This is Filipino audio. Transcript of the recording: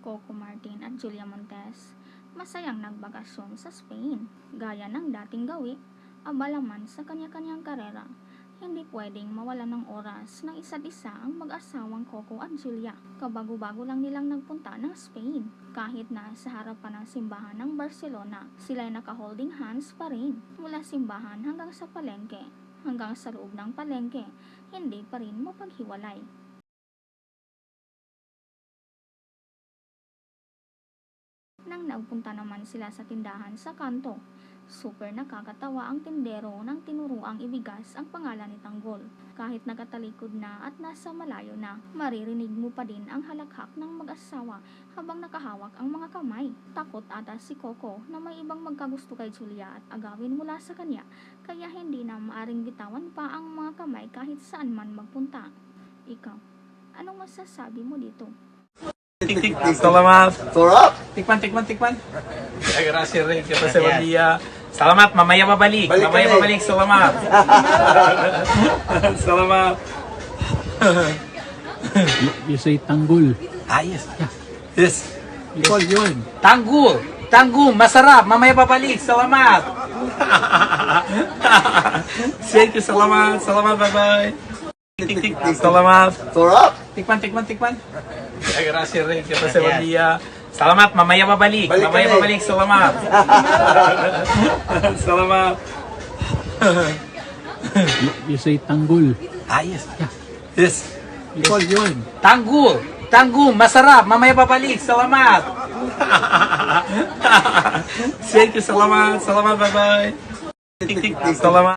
Coco Martin at Julia Montes masayang nagbakasyon sa Spain. Gaya ng dating gawi, abala man sa kanya-kanyang karera, hindi pwedeng mawala ng oras ng isa't isa ang mag-asawang Coco at Julia. Kabago-bago lang nilang nagpunta ng Spain. Kahit na sa harapan ng simbahan ng Barcelona, sila ay naka-holding hands pa rin. Mula simbahan hanggang sa palengke, hanggang sa loob ng palengke, hindi pa rin mapaghiwalay. Nagpunta naman sila sa tindahan sa kanto, super nakakatawa ang tindero nang tinuruang ibigas ang pangalan ni Tanggol. Kahit nakatalikod na at nasa malayo na, maririnig mo pa din ang halakhak ng mag-asawa habang nakahawak ang mga kamay. Takot ata si Coco na may ibang magkagusto kay Julia at agawin mula sa kanya, kaya hindi na maaring bitawan pa ang mga kamay kahit saan man magpunta. Ikaw, anong masasabi mo dito? Tik tik. Salamat. Sarap! Tikman, tikman, tikman. Ay, gracias, Ray. Kita sa buen día. Salamat, mamaya babalik. Balik mamaya babalik. Salamat. Salamat. You say tanggol. Ah, yes. Yes. Ikaw yun. Tanggul. Tanggul, masarap. Mamaya babalik. Salamat. Thank you, salamat. Salamat, bye-bye. Tik tik tik. Salamat. Sarap! Tikman, tikman, tikman. Ay, gracias, Ray. Kita sa buen día. Salamat, mamaya babalik. Balik mamaya kami. babalik. Salamat. Salamat. You, you say tanggol. Ah, yes. Yes. Ikaw yun. Tanggul. Tanggul, masarap. Mamaya babalik. Salamat. Thank you, salamat. Salamat, bye-bye. Tik tik tik. Salamat.